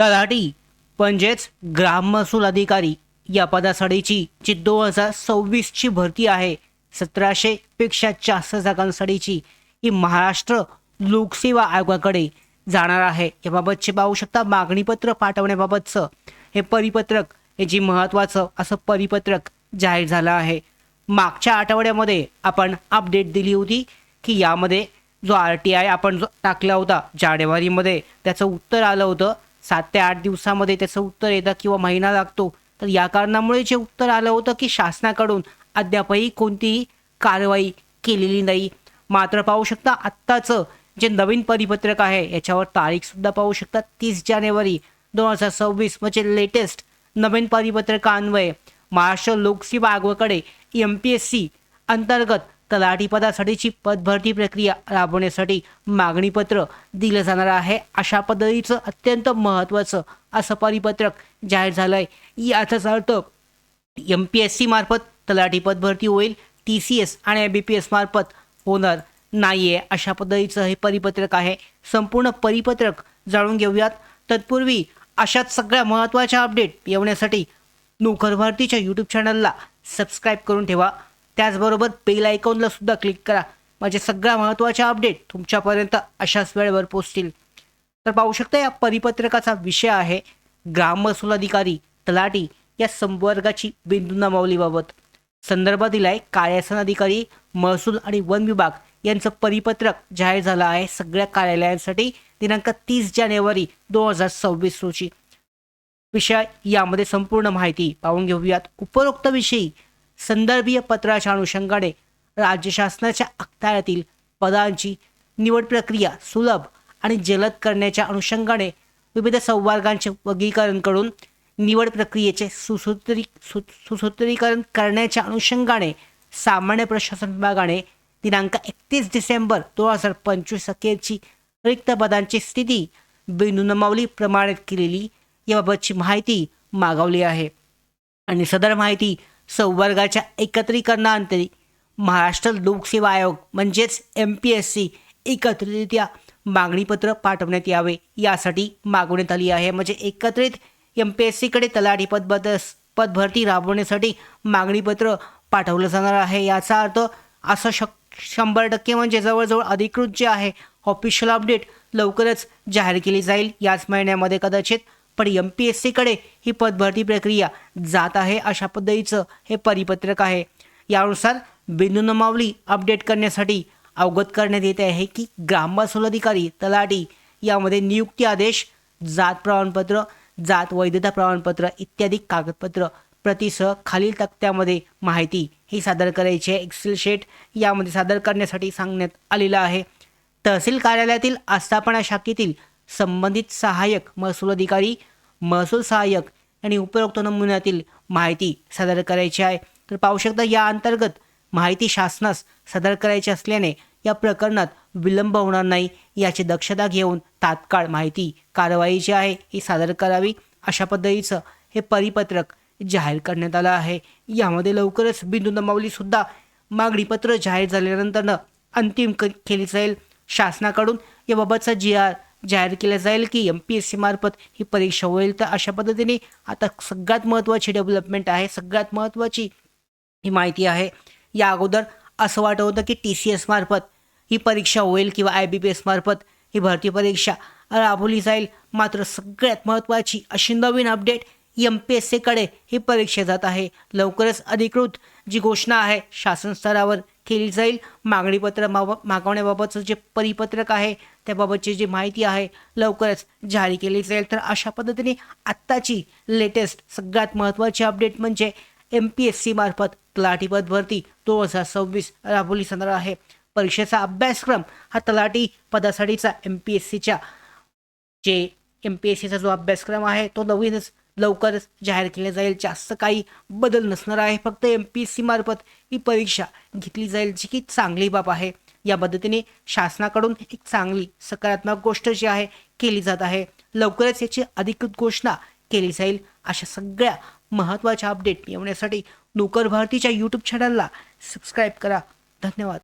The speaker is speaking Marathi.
तलाठी म्हणजेच ग्राम महसूल अधिकारी या पदासाठीची जी दोन हजार सव्वीसची भरती आहे. सतराशे पेक्षा जास्त जागांसाठीची ही महाराष्ट्र लोकसेवा आयोगाकडे जाणार आहे. याबाबतचे पाहू शकता मागणीपत्र पाठवण्याबाबतचं हे परिपत्रक हे जी महत्त्वाचं असं परिपत्रक जाहीर झालं आहे. मागच्या आठवड्यामध्ये आपण अपडेट दिली होती की यामध्ये जो आर टी आय आपण जो टाकला होता जानेवारीमध्ये त्याचं उत्तर आलं होतं. सात ते आठ दिवसामध्ये त्याचं उत्तर येतं किंवा महिना लागतो. तर या कारणामुळे जे उत्तर आलं होतं की शासनाकडून अद्यापही कोणतीही कारवाई केलेली नाही. मात्र पाहू शकता आत्ताचं जे नवीन परिपत्रक आहे याच्यावर तारीखसुद्धा पाहू शकता. तीस जानेवारी दोन हजार सव्वीस म्हणजे लेटेस्ट नवीन परिपत्रकान्वये. महाराष्ट्र लोकसेवा आयोगाकडे एम पी एस सी अंतर्गत तलाठीपदासाठीची पदभरती प्रक्रिया राबवण्यासाठी मागणीपत्र दिलं जाणार आहे. अशा पद्धतीचं अत्यंत महत्त्वाचं असं परिपत्रक जाहीर झालं आहे याचाच earth M P S C मार्फत तलाठी पदभरती होईल. टी सी एस आणि बी पी एस मार्फत होणार नाही आहे अशा पद्धतीचं हे परिपत्रक आहे. संपूर्ण परिपत्रक जाणून घेऊयात. तत्पूर्वी अशाच सगळ्या महत्त्वाच्या अपडेट येवण्यासाठी नोकर भारतीच्या यूट्यूब चॅनलला सबस्क्राईब करून ठेवा. त्याचबरोबर बेल आयकॉनला सुद्धा क्लिक करा. म्हणजे सगळ्या महत्त्वाच्या अपडेट तुमच्यापर्यंत अशाच वेळेवर पोचतील तर पाहू शकता या परिपत्रकाचा विषय आहे ग्राम महसूल अधिकारी तलाटी या संवर्गाची बिंदू नमावलीबाबत. संदर्भ दिलाय कार्यासन अधिकारी महसूल आणि वन विभाग यांचं परिपत्रक जाहीर झालं आहे सगळ्या कार्यालयांसाठी दिनांक तीस जानेवारी दोन हजार सव्वीस रोजी. विषय यामध्ये संपूर्ण माहिती पाहून घेऊयात. उपरोक्त विषयी संदर्भीय पत्राच्या अनुषंगाने राज्य शासनाच्या अखत्यारातील पदांची निवड प्रक्रिया सुलभ आणि जलद करण्याच्या अनुषंगाने विविध संवर्गांचे वर्गीकरण करून निवड प्रक्रियेचे सुसूत्री सु सुसूत्रीकरण करण्याच्या अनुषंगाने सामान्य प्रशासन विभागाने दिनांक एकतीस डिसेंबर दोन हजार पंचवीस अखेरची रिक्त पदांची स्थिती बिंदुनमावली प्रमाणित केलेली याबाबतची माहिती मागवली आहे. आणि सदर माहिती संवर्गाच्या एकत्रीकरणाअंतरी महाराष्ट्र लोकसेवा आयोग म्हणजेच एम पी एस सी एकत्रितरित्या मागणीपत्र पाठवण्यात यावे. यासाठी मागवण्यात आली आहे. म्हणजे एकत्रित एम पी एस सीकडे तलाठी पद पदभरती राबवण्यासाठी मागणीपत्र पाठवलं जाणार आहे. याचा अर्थ असं शक शंभर टक्के म्हणजे जवळजवळ अधिकृत जे आहे ऑफिशियल अपडेट लवकरच जाहीर केली जाईल. याच महिन्यामध्ये कदाचित पण एम पी एस सीकडे ही पदभरती प्रक्रिया जात आहे अशा पद्धतीचं हे परिपत्रक आहे. यानुसार बिंदू नमावली अपडेट करण्यासाठी अवगत करण्यात येते आहे की ग्राम महसूल अधिकारी तलाठी यामध्ये नियुक्ती आदेश जात प्रमाणपत्र जात वैधता प्रमाणपत्र इत्यादी कागदपत्र प्रतिसह खालील तक्त्यामध्ये माहिती ही सादर करायची आहे. एक्सेल शेट यामध्ये सादर करण्यासाठी सांगण्यात आलेलं आहे. तहसील कार्यालयातील आस्थापना शाखेतील संबंधित सहाय्यक महसूल अधिकारी महसूल सहाय्यक आणि उपरोक्त नमुन्यातील माहिती सादर करायची आहे. तर पाहू शकता या अंतर्गत माहिती शासनास सादर करायची असल्याने या प्रकरणात विलंब होणार नाही. याची दक्षता घेऊन तात्काळ माहिती कारवाई जी आहे. ही सादर करावी अशा पद्धतीचं हे परिपत्रक जाहीर करण्यात आलं आहे. यामध्ये लवकरच बिंदू नमावलीसुद्धा मागणीपत्र जाहीर झाल्यानंतरनं अंतिम केली जाईल. शासनाकडून याबाबतचा जी आर जाहीर केलं जाईल की एम पी एस सी मार्फत ही परीक्षा होईल. तर अशा पद्धतीने आता सगळ्यात महत्त्वाची डेव्हलपमेंट आहे. सगळ्यात महत्त्वाची ही माहिती आहे. या अगोदर असं वाटत होतं की टी सी एस मार्फत ही परीक्षा होईल किंवा आय बी पी एस मार्फत ही भरती परीक्षा राबवली जाईल. मात्र सगळ्यात महत्त्वाची अशी नवीन अपडेट एम पी एस सीकडे ही परीक्षा जात आहे. लवकरच अधिकृत जी घोषणा आहे शासन स्तरावर केली जाईल. मागणीपत्र माव मागवण्याबाबतचं जे परिपत्रक आहे त्याबाबतची जी माहिती आहे लवकरच जारी केली जाईल. तर अशा पद्धतीने आत्ताची लेटेस्ट सगळ्यात महत्त्वाची अपडेट म्हणजे एम पी एस सी मार्फत तलाठीपद भरती दोन हजार सव्वीस राबवली जाणार आहे. परीक्षेचा अभ्यासक्रम हा तलाठी पदासाठीचा एम पी एस सीच्या जे एम पी एस सीचा जो अभ्यासक्रम आहे तो नवीनच लवकरच जाहीर केला जाईल. जास्त काही बदल नसणार आहे. फक्त एम पी एस सीमार्फत ही परीक्षा घेतली जाईल जी की चांगली बाब आहे. या पद्धतीने शासनाकडून एक चांगली सकारात्मक गोष्ट जी आहे केली जात आहे. लवकरच याची अधिकृत घोषणा केली जाईल. अशा सगळ्या महत्त्वाच्या अपडेट मिळवण्यासाठी नोकर भारतीच्या यूट्यूब चॅनलला सबस्क्राईब करा. धन्यवाद.